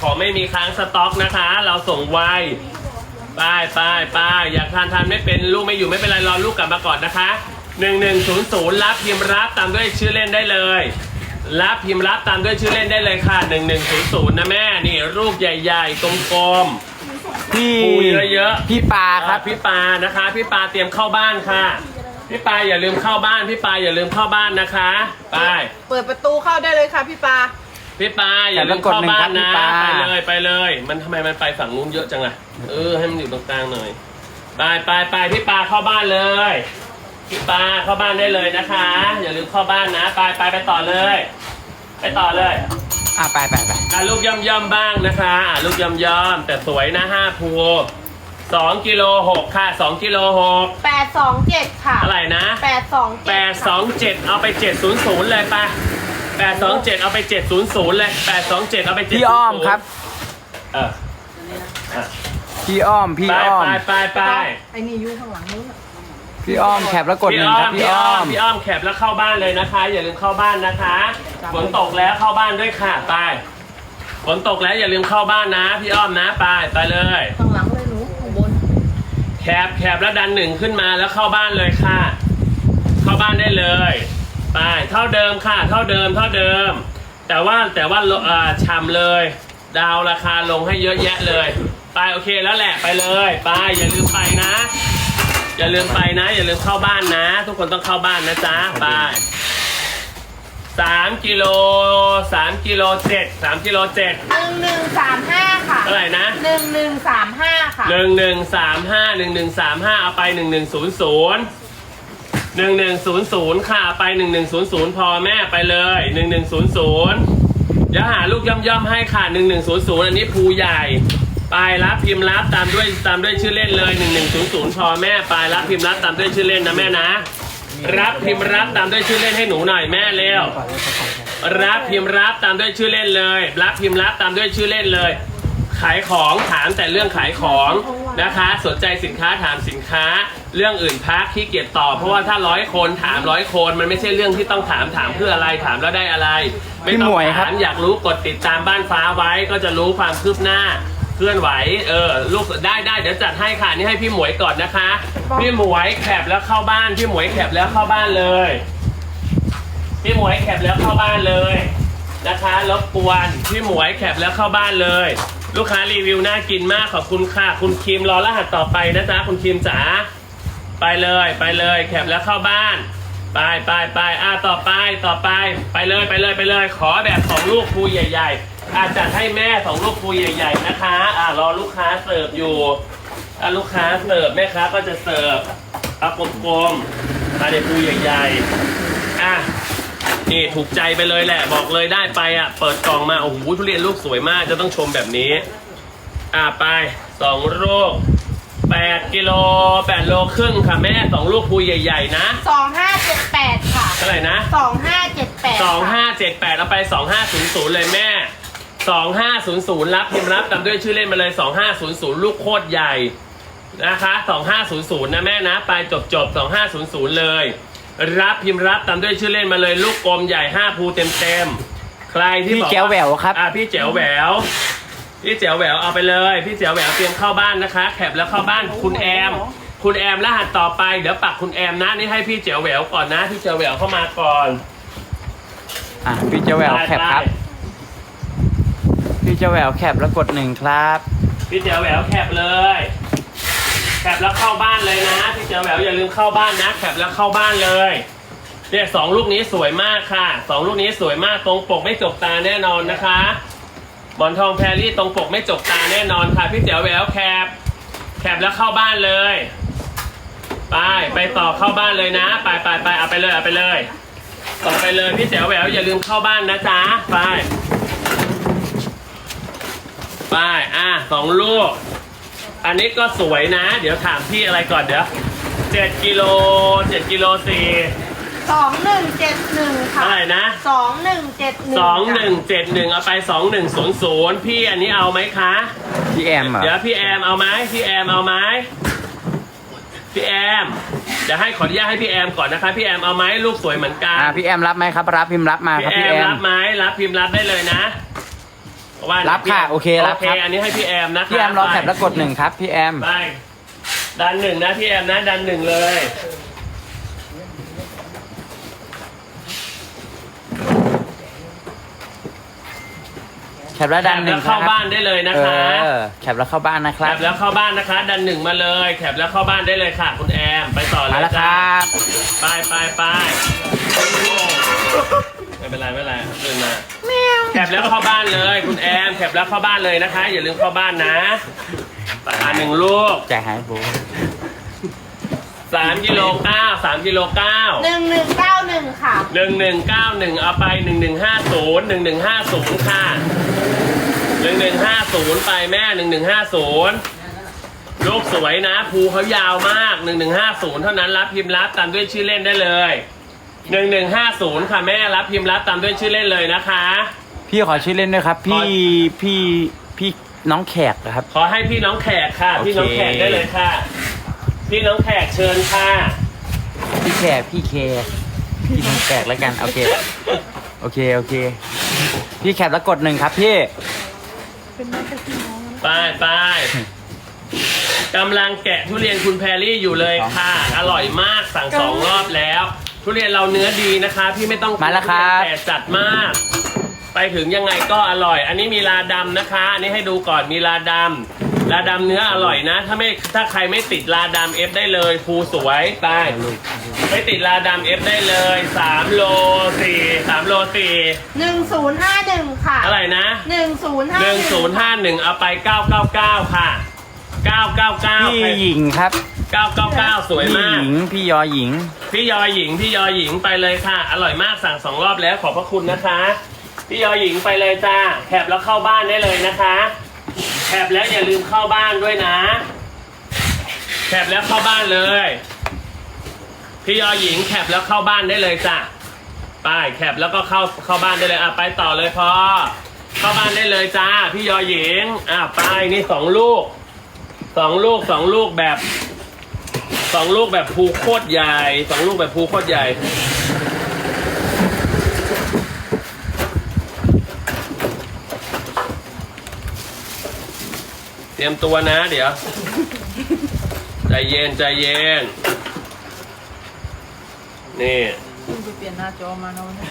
ของไม่มีค้างสต็อกนะคะ เราส่งไวไปไปไปอยากทานทานไม่เป็นลูกไม่อยู่ไม่เป็นไรรอลูกกลับมาก่อนนะคะ 1100 รับพิมพ์รับตามด้วยชื่อเล่นได้เลย รับพิมพ์รับตามด้วยชื่อเล่นได้เลยค่ะ 1100 นะแม่นี่รูปใหญ่ๆกลมๆพี่ปูเยอะๆพี่ปาครับพี่ปานะคะ พี่ปาเตรียมเข้าบ้านค่ะ พี่ปาอย่าลืมเข้าบ้าน พี่ปาอย่าลืมเข้าบ้านนะคะไปเปิดประตูเข้าได้เลยค่ะพี่ปา พี่ปาอย่าลืมเข้าบ้านนะแต่ละกดหนึ่งครับไปพี่ปาเลยไปเลย มันทำไมมันไปฝั่งนู้นเยอะจังอะเออให้มันอยู่ตรงกลางหน่อยไปไปไปพี่ปาเข้าบ้านเลยพี่ปาเข้าบ้านได้เลยนะคะ อย่าลืมเข้าบ้านนะไปไปไปต่อเลย ไปต่อเลยอะไปไปไปอะลูกย่อมย่อมๆบ้างนะคะอะลูกย่อมย่อมๆแต่สวยนะห้าภูสองกิโลหกค่ะสองกิโลหก827ค่ะเท่าไหร่นะ827แปดสองเจ็ดเอาไปเจ็ดศูนย์ศูนย์เลยไป แปดสองเจ็ดเอาไปเจ็ดศูนย์ศูนย์เลยแปดสองเจ็ดเอาไปเจ็ดพี่อ้อมครับ เอออะพี่อ้อม พี่ไปอ้อม ไปไปไปไอ้นี่อยู่ข้างหลังนู้นน่ะพี่อ้อมแคปแล้วกดหพี่นึ่งอ้อครัมบพี่พี่อ้อ้ออมม พี่อ้อมแคปแล้วเข้าบ้านเลยนะคะ อย่าลืมเข้าบ้านนะคะฝนตกแล้วเข้าบ้านด้วยค่ะไปฝนตกแล้วอย่าลืมเข้าบ้านนะ พี่อ้อมนะไปไปเลย ข้างหลังเลยหนูข้างบน แคบแคบแล้วดันหนึ่งขึ้นมาแล้วเข้าบ้านเลยค่ะ เข้าบ้านได้เลย ไปเท่าเดิมค่ะ เท่าเดิมเท่าเดิม แต่ว่าแต่ว่าลอ่าฉ่ำเลย ดาวราคาลงให้เยอะแยะเลย ไปโอเคแล้วแหละไปเลยไปอย่าลืมไปนะ อย่าลืมไปนะ อย่าลืมเข้าบ้านนะ ทุกคนต้องเข้าบ้านนะจ๊ะไปสามกิโลสามกิโลเจ็ดสามกิโลเจ็ด1135ค่ะเท่าไหร่นะ1135ค่ะหนึ่งหนึ่งสามห้าหนึ่งหนึ่งสามห้าเอาไปหนึ่งหนึ่งศูนย์ศูนย์ หนึ่งหนึ่งศูนย์ศูนย์ค่ะไปหนึ่งหนึ่งศูนย์ศูนย์พอแม่ไปเลยหนึ่งหนึ่งศูนย์ศูนย์เดี๋ยวหาลูกย่อมย่อมให้ค่ะหนึ่งหนึ่งศูนย์ศูนย์อันนี้ภูใหญ่ ไปรับพิมพ์รับตามด้วยตามด้วยชื่อเล่นเลยหนึ่งหนึ่งศูนย์ศูนย์พอแม่ไปรับพิมพ์รับตามด้วยชื่อเล่นนะแม่นะ รับพิมพ์รับตามด้วยชื่อเล่นให้หนูหน่อยแม่เร็วรับพิมพ์รับตามด้วยชื่อเล่นเลย รับพิมพ์รับตามด้วยชื่อเล่นเลย ขายของถามแต่เรื่องขายของนะคะ สนใจสินค้าถามสินค้า เรื่องอื่นพักขี้เกียจตอบเพราะว่าถ้าร้อยคนถามร้อยคนมันไม่ใช่เรื่องที่ต้องถามถามเพื่ออะไรถามแล้วได้อะไร ไม่ต้องพี่หมวยครับ ถามอยากรู้กดติดตามบ้านฟ้าไว้ก็จะรู้ความคืบหน้าเคลื่อนไหวเออลูกได้ได้เดี๋ยวจัดให้ค่ะนี่ให้พี่หมวยก่อนนะคะ พี่หมวยแคปแล้วเข้าบ้านพี่หมวยแคปแล้วเข้าบ้านเลย พี่หมวยแคปแล้วเข้าบ้านเลยนะคะรบกวนพี่หมวยแคปแล้วเข้าบ้านเลย ลูกค้ารีวิวน่ากินมากขอบคุณค่ะ คุณคิมรอรหัสต่อไปนะจ๊ะคุณคิมจ๋า ไปเลยไปเลยแคปแล้วเข้าบ้าน ไปไปไปอะต่อไปต่อไป ไปเลยไปเลยไปเลย ขอแบบของลูกภูใหญ่ ๆ อาจัดให้แม่สองลูกภูใหญ่ ๆ นะคะ อะรอลูกค้าเสิร์ฟอยู่อะลูกค้าเสิร์ฟแม่ค้าก็จะเสิร์ฟอากลมๆมาในภูใหญ่ๆอะนี่ถูกใจไปเลยแหละบอกเลยได้ไปอะเปิดกล่องมาโอ้โหทุเรียนลูกสวยมากจะต้องชมแบบนี้ อะไปสองลูก แปดกิโลแปดโลครึ่งค่ะแม่สองลูกพูใหญ่ๆนะ2578ค่ะเท่าไหร่นะ2578สองห้าเจ็ดแปดเอาไปสองห้าศูนย์ศูนย์เลยแม่สองห้าศูนย์ศูนย์รับพิมพ์รับตามด้วยชื่อเล่นมาเลยสองห้าศูนย์ศูนย์ลูกโคตรใหญ่นะคะสองห้าศูนย์ศูนย์นะแม่นะ ไปจบจบสองห้าศูนย์ศูนย์เลย รับพิมพ์รับตามด้วยชื่อเล่นมาเลย ลูกกลมใหญ่ห้าภูเต็มเต็มๆใครที่พี่บอกาแจ๋วแหววครับ อะพี่แจ๋วแหวว พี่แจ๋วแหววเอาไปเลย พี่แจ๋วแหววเตรียมเข้าบ้านนะคะ แคปแล้วเข้าบ้านคุณแอม คุณแอมรหัสต่อไปเดี๋ยวปักคุณแอมนะนี่ให้พี่แจ๋วแหววก่อนนะพี่แจ๋วแหววเข้ามาก่อนอะพี่เจ้าแหววไปแคปครับไปพี่เจ้าแหววแคปแล้วกดหนึ่งครับพี่แจ๋วแหววแคปเลยแคปแล้วเข้าบ้านเลยนะพี่แจ๋วแหววอย่าลืมเข้าบ้านนะแคปแล้วเข้าบ้านเลยเนี่ยสองลูกนี้สวยมากค่ะสองลูกนี้สวยมากตรงปกไม่จกตาแน่นอนนะคะห มอนทองแพรรี่ตรงปกไม่จกตาแน่นอนค่ะ พี่แจ๋วแหววแคปแคปแล้วเข้าบ้านเลย ไปไปต่อเข้าบ้านเลยนะ ไปไปไปเอาไปเลยเอาไปเลย ต่อไปเลยพี่แจ๋วแหววอย่าลืมเข้าบ้านนะจ๊ะไปไปอะสองลูก อันนี้ก็สวยนะ เดี๋ยวถามพี่อะไรก่อนเดี๋ยวเจ็ดกิโลเจ็ดกิโลสี่2171ค่ะเจ็ด ท่าไหร่นะ2171สองหนึ่งเจ็ดหนึ่งเอาไปสองหนึ่งศูนย์ศูนย์พี่อันนี้เอาไหมคะ พี่แอมเหรอเดี๋ยวพี่แอมเอาไหมพี่แอมเอาไหมพี่แอมเดี๋ยวให้ขออนุญาตให้พี่แอมก่อนนะคะพี่แอมเอาไหมลูกสวยเหมือนกันอะพี่แอมรับไหมครับ รับพิมพ์รับมาพี่ครับแอพี่มแอมรับไหมรับพิมพ์รับได้เลยนะว่ารับค่ะโอเครับโอเคครับ อันนี้ให้พี่แอมนะคะพี่แอมรอไปแคปแล้วกดหนึ่งครับพี่แอม ไปดันหนึ่งนะพี่แอมนะดันหนึ่งเลย แค ปแล้วดันหนึ่งแคปแล้วครัเข้าบบ้านได้เลยนะเอคะอแคปแล้วเข้าบ้านนะคแครับปแล้วเข้าบ้านนะคะ ดันหนึ่งมาเลยแคปแล้วเข้าบ้านได้เลยค่ะ คุณแอมไปต่อเลมายแล้วคจ้ารับไปไปไปไม่เป็นไรไม่เป็นไรเดินมาแคปแล้วเข้าบ้านเลย คุณแอมแคปแล้วเข้าบ้านเลยนะคะ อย่าลืมเข้าบ้านนะปลาหนึ่งลูก ใจหายโบ สามกิโลเก้าสามกิโลเก้าหนึ่งหนึ่งเก้าหนึ่งค่ะ หนึ่งหนึ่งเก้าหนึ่งเอาไปหนึ่งหนึ่งห้าศูนย์หนึ่งหนึ่งห้าศูนย์ค่ะหนึ่งหนึ่งห้าศูนย์ไปแม่หนึ่งหนึ่งห้าศูนย์ลูกสวยนะภูเขายาวมากหนึ่งหนึ่งห้าศูนย์เท่านั้นรับพิมพ์รับตามด้วยชื่อเล่นได้เลยหนึ่งหนึ่งห้าศูนย์ค่ะแม่รับพิมพ์รับตามด้วยชื่อเล่นเลยนะคะ พี่ขอชื่อเล่นด้วยครับขพี่อพี่พี่น้องแขกนะครับ ขอให้พี่น้องแขกค่ะโอเคพี่น้องแขกได้เลยค่ะ พี่น้องแขกเชิญค่ะ พี่แขกพี่แขกพี่น้องแขกแล้วกัน โอเค โอเค โอเค พี่แคปแล้วกดหนึ่งครับพี่ไปไปกำลังแกะทุเรียนคุณแพรรี่อยู่เลยค่ะ อร่อยมากสั่งสองรอบแล้ว ทุเรียนเราเนื้อดีนะคะ พี่ไม่ต้องกลัมาแล้วครับทุเยนแก่จัดมาก ไปถึงยังไงก็อร่อย อันนี้มีลาดำนะคะ อันนี้ให้ดูก่อนมีลาดำ ลาดำเนื้ออร่อยนะ ถ้าไม่ถ้าใครไม่ติดลาดำเอฟได้เลยภูสวยไปไม่ติดลาดำเอฟได้เลย3โล4 3โล4หนึ่งศูนย์ห้าหนึ่งค่ะอะไรนะหนึ่งศูนย์ห้า1051 เอาไป 999 ค่ะ 999พี่หญิงครับ 999 สวยพี่มาหกญิง พี่ยอหญิง พี่ยอหญิง พี่ยอหญิงไปเลยค่ะ อร่อยมากสั่งสองรอบแล้วขอบพระคุณนะคะ พี่ยอหญิงไปเลยจ้าแคบแล้วเข้าบ้านได้เลยนะคะ แคบแล้วอย่าลืมเข้าบ้านด้วยนะแคบแล้วเข้าบ้านเลย พี่ยอหญิงแคปแล้วเข้าบ้านได้เลยจ้ะ ไปแคปแล้วก็เข้าเข้าบ้านได้เลยอะไปต่อเลยพอเข้าบ้านได้เลยจ้า พี่ยอหญิงอะไปนี่สองลูกสองลูกสองลูกแบบสองลูกแบบภูโคตรใหญ่สองลูกแบบภูโคตรใหญ่ ตรียมตัวนะเดี๋ยว ใจเย็นใจเย็น นี่คุณไปเปลี่ยนหน้าจอมาแล้วเนี่ย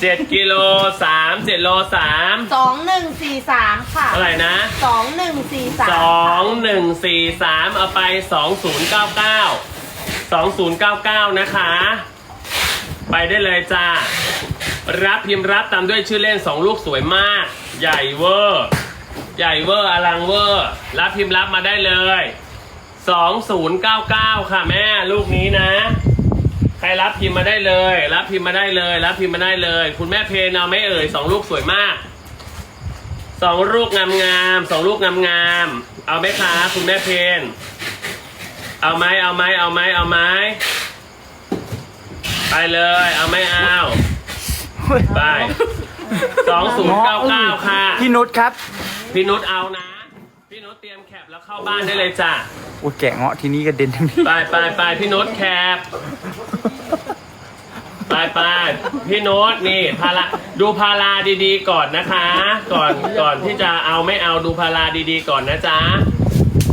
เจ็ดกิโลสามเจ็ดโลสามสองหนึ่งสี่สามค่ะเท่าไหร่นะสองหนึ่งสี่สามสองหนึ่งสี่สามเอาไปสองศูนย์เก้าเก้าสองศูนย์เก้าเก้านะคะ ไปได้เลยจ้า รับพิมพ์รับตามด้วยชื่อเล่นสองลูกสวยมาก ใหญ่เวอร์ ใหญ่เวอร์อลังเวอร์ รับพิมพ์รับมาได้เลยสองศูนย์เก้าเก้าค่ะแม่ลูกนี้นะ ใครรับพิมพ์มาได้เลย รับพิมพ์มาได้เลย รับพิมพ์มาได้เลย คุณแม่เพนเอาไหม่เอ่ยสองลูกสวยมากสองลูกงามงามๆสองลูกงามงามๆเอาไหมคะคุณแม่เพนเอาไหมเอาไหมเอาไหมเอาไหมไปเลย เอาไหมเอาไปสองศูนย์เก้าเก้าค่ะ พี่นุชครับ พี่นุชเอานะ พี่นุชเตรียมแคปแล้วเข้าบ้านได้เลยจ้ะโอ้ยแกะเงาะทีนี้กระเด็นทั้งนี้ ไปไปไปพี่นุชแคปไปไปพี่นุชนี่พาราดูพาราดีๆก่อนนะคะ ก่อนก่อนที่จะเอาไม่เอาดูพาราดีๆก่อนนะจ๊ะ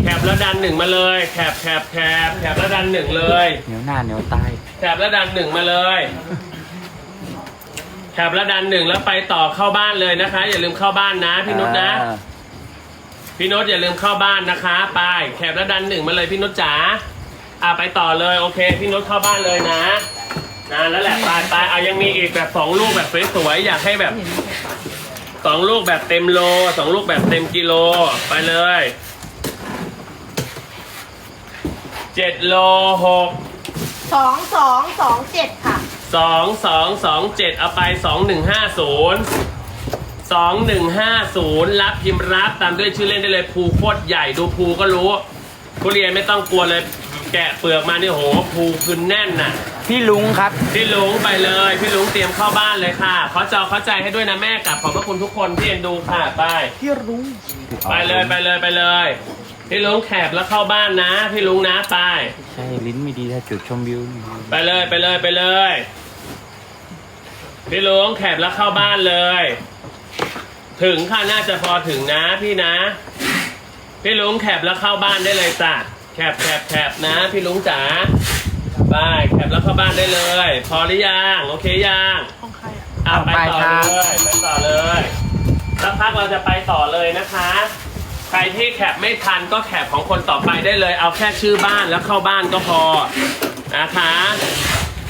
แคปแล้วดันหนึ่งมาเลยแคปแคปแคปแคปแล้วดันหนึ่งเลย เหนียวหน้าเหนียวใต้แคปแล้วดันหนึ่งมาเลย แคปแล้วดันหนึ่งแล้วไปต่อเข้าบ้านเลยนะคะ อย่าลืมเข้าบ้านนะพี่นุชนะ อ่าพี่นุชอย่าลืมเข้าบ้านนะคะ ไปแคปแล้วดันหนึ่งมาเลยพี่นุชจ๋าอะไปต่อเลยโอเค พี่นุชเข้าบ้านเลยนะนะแล้วแหละไปไปเอายังมีอีกแบบสองลูกแบบสวยๆอยากให้แบบสองลูกแบบเต็มโลสองลูกแบบเต็มกิโลไปเลยเจ็ดโลหกสองสองสองเจ็ดค่ะ สองสองสองเจ็ดเอาไปสองหนึ่งห้าศูนย์สองหนึ่งห้าศูนย์รับพิมพ์รับตามด้วยชื่อเล่นได้เลยภูโคตรใหญ่ดูภูก็รู้ทุเรียนไม่ต้องกลัวเลยแกะเปลือกมานี่โหภูคือแน่นน่ะ พี่ลุงครับ พี่ลุงไปเลย พี่ลุงเตรียมเข้าบ้านเลยค่ะขอจอเข้าใจให้ด้วยนะแม่กับขอบพระคุณทุกคนที่เอ็นดูค่ะไปพี่ลุงไปเลยไปเลยไปเลย พี่ลุงแคบแล้วเข้าบ้านนะ พี่ลุงนะไป ใช่ลิ้นไม่ดีถ้าจุดชมวิวนี่ไปเลยไปเลยไปเลย พี่ลุงแคบแล้วเข้าบ้านเลย ถึงค่ะน่าจะพอถึงนะพี่นะ พี่ลุงแคปแล้วเข้าบ้านได้เลยจ้ะแคปแคปแคปนะ พี่ลุงจ๋าไปแคปแล้วเข้าบ้านได้เลย พอหรือยังโอเคยังของใครอะอะไปไปต่อครับเลยไปต่อเลยสักพักเราจะไปต่อเลยนะคะ ใครที่แคปไม่ทันก็แคปของคนต่อไปได้เลย เอาแค่ชื่อบ้านแล้วเข้าบ้านก็พอนะคะ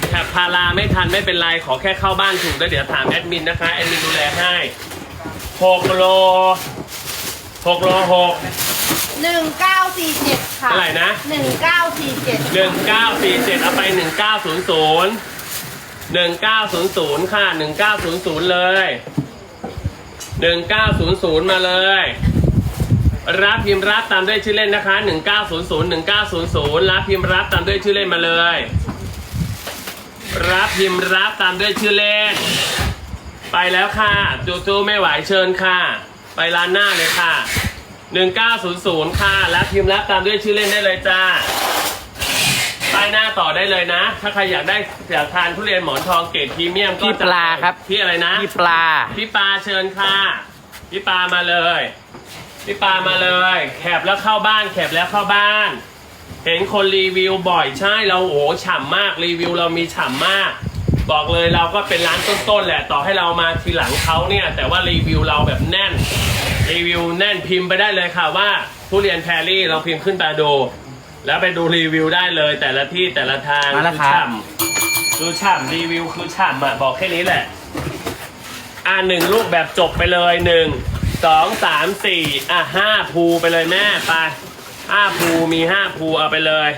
แคปพาราไม่ทันไม่เป็นไร ขอแค่เข้าบ้านถูกแล้วเดี๋ยวถามแอดมินนะคะแอดมินดูแลให้หกโลหกโลหกหนึ่งเก้าสี่เจ็ดค่ะเท่าไหร่นะหนึ่งเก้าสี่เจ็ดหนึ่งเก้าสี่เจ็ดเอาไปหนึ่งเก้าศูนย์ศูนย์หนึ่งเก้าศูนย์ศูนย์ค่ะหนึ่งเก้าศูนย์ศูนย์เลยหนึ่งเก้าศูนย์ศูนย์มาเลย รับพิมพ์รับตามด้วยชื่อเล่นนะคะหนึ่งเก้าศูนย์ศูนย์หนึ่งเก้าศูนย์ศูนย์รับพิมพ์รับตามด้วยชื่อเล่นมาเลย รับพิมพ์รับตามด้วยชื่อเล่น ไปแล้วค่ะจูจูไม่ไหวเชิญค่ะ ไปร้านหน้าเลยค่ะหนึ่งเก้าศูนย์ศูนย์ค่ะ รับพิมพ์รับตามด้วยชื่อเล่นได้เลยจ้าป้ายหน้าต่อได้เลยนะ ถ้าใครอยากได้อยากทานทุเรียนหมอนทองเกรดพรีเมียมก็พี่ปลาครับ พี่อะไรนะพี่ปลา พี่ปลาเชิญค่ะ พี่ปลามาเลย พี่ปลามาเลย แคบแล้วเข้าบ้าน แคบแล้วเข้าบ้าน เห็นคนรีวิวบ่อยใช่เราโอ้โหฉ่ำมากรีวิวเรามีฉ่ำมาก บอกเลยเราก็เป็นร้านต้นๆแหละต่อให้เรามาทีหลังเขาเนี่ย แต่ว่ารีวิวเราแบบแน่น รีวิวแน่นพิมพ์ไปได้เลยค่ะว่าทุเรียนแพรรี่เราพิมพ์ขึ้นมาดูแล้วไปดูรีวิวได้เลยแต่ละที่แต่ละทางมาแล้วดูครับ ฉ่ำดูฉ่ำรีวิวคือฉ่ำอะบอกแค่นี้แหละ อ่าหนึ่งลูกแบบจบไปเลยหนึ่ง สองสามสี่อะห้าภูไปเลยแม่ไปห้าภูมีห้าภูเอาไปเลย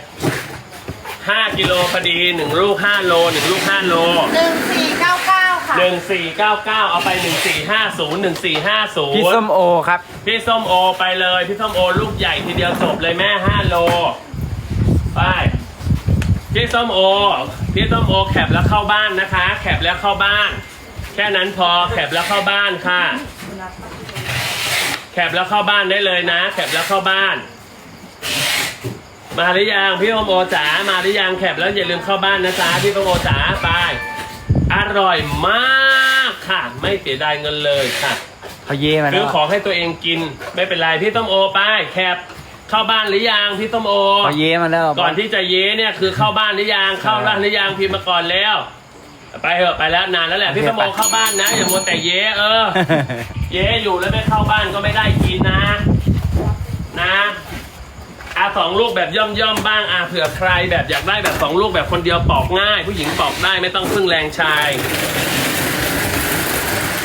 ห้ากิโลพอดีหนึ่งลูกห้าโลหนึ่งลูกห้าโลหนึ่งสี่เก้าเก้าค่ะหนึ่งสี่เก้าเก้าเอาไปหนึ่งสี่ห้าศูนย์หนึ่งสี่ห้าศูนย์พี่ส้มโอครับ พี่ส้มโอไปเลย พี่ส้มโอลูกใหญ่ทีเดียวจบเลยแม่ห้าโลไปพี่ส้มโอ พี่ส้มโอแคปแล้วเข้าบ้านนะคะ แคปแล้วเข้าบ้าน แค่นั้นพอแคปแล้วเข้าบ้านค่ะแค ปแล้วเข้าบ้านได้เลยนะ แคปแล้วเข้าบ้าน มาหรือยังพี่ส้มโอจ๋ามาหรือยังแคปแล้วอย่าลืมเข้าบ้านนะจ๊ะพี่ส้มโอจ๋าไปอร่อยมากค่ะ ไม่เสียดายเงินเลยค่ะเขาเย่มาซื้แล้อวของให้ตัวเองกินไม่เป็นไรพี่ต้มโอไปแคปเข้าบ้านหรือยังพี่ต้มโอ เขาเย่มาแล้วก่อนที่จะเย้เนี่ยคือเข้าบ้านหรือยังเข้าบ้านหรือยังพิมพ์มาก่อนแล้ว ไปเถอะไปแล้วนานแล้วแหละพี่ต้มโอเข้าบ้านนะอย่ามัวแต่เย้เออ เย้อยู่แล้วไม่เข้าบ้านก็ไม่ได้กินนะ นะอาสองลูกแบบย่อมย่อมๆบ้างอาเผื่อใครแบบอยากได้แบบสองลูกแบบคนเดียวปอกง่าย ผู้หญิงปอกได้ไม่ต้องพึ่งแรงชาย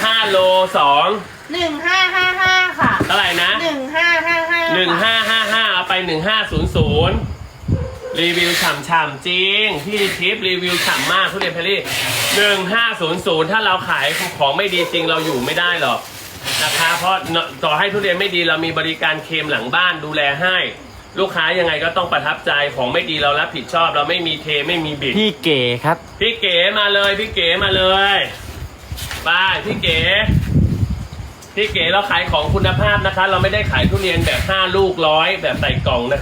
ห้าโลสองหนึ่งห้าห้าห้าค่ะเท่าไหร่นะหนึ่งห้าห้าห้าหนึ่งห้าห้าห้าเอาไปหนึ่งห้าศูนย์ศูนย์ รีวิวฉ่ำๆจริง พี่ทิปรีวิวฉ่ำมากทุเรียนเพลลี่หนึ่งห้าศูนย์ศูนย์ถ้าเราขายของไม่ดีจริงเราอยู่ไม่ได้หรอกนะคะเพราะต่อให้ทุเรียนไม่ดีเรามีบริการเคลมหลังบ้านดูแลให้ ลูกค้ายังไงก็ต้องประทับใจของไม่ดีเรารับผิดชอบ เราไม่มีเทไม่มีบิดพี่เก๋ครับ พี่เก๋มาเลยพี่เก๋มาเลยไปพี่เก๋พี่เก๋เราขายของคุณภาพนะคะ เราไม่ได้ขายทุเรียนแบบ 5 ลูกร้อยแบบใส่กล่องนะคะ